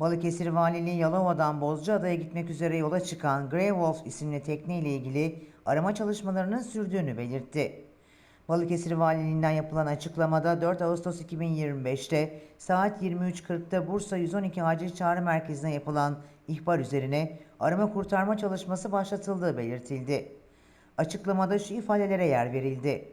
Balıkesir Valiliği Yalova'dan Bozcaada'ya gitmek üzere yola çıkan Grey Wolf isimli tekne ile ilgili arama çalışmalarının sürdüğünü belirtti. Balıkesir Valiliğinden yapılan açıklamada 4 Ağustos 2025'te saat 23.40'da Bursa 112 Acil Çağrı Merkezi'ne yapılan ihbar üzerine arama kurtarma çalışması başlatıldığı belirtildi. Açıklamada şu ifadelere yer verildi.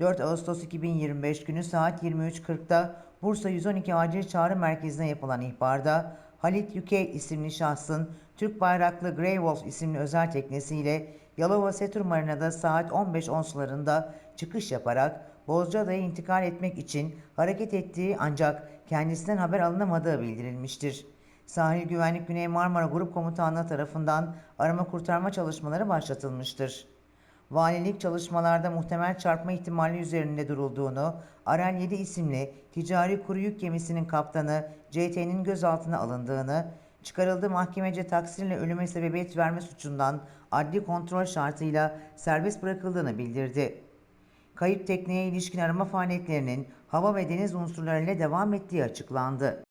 4 Ağustos 2025 günü saat 23.40'da Bursa 112 Acil Çağrı Merkezi'ne yapılan ihbarda Halit Yüke isimli şahsın Türk bayraklı Grey Wolf isimli özel teknesiyle Yalova Setur Marina'da saat 15.10 sularında çıkış yaparak Bozcaada'ya intikal etmek için hareket ettiği ancak kendisinden haber alınamadığı bildirilmiştir. Sahil Güvenlik Güney Marmara Grup Komutanlığı tarafından arama kurtarma çalışmaları başlatılmıştır. Valilik çalışmalarda muhtemel çarpma ihtimali üzerinde durulduğunu, Arel 7 isimli ticari kuru yük gemisinin kaptanı CT'nin gözaltına alındığını, çıkarıldığı mahkemece taksirle ölüme sebebiyet verme suçundan adli kontrol şartıyla serbest bırakıldığını bildirdi. Kayıp tekneye ilişkin arama faaliyetlerinin hava ve deniz unsurlarıyla devam ettiği açıklandı.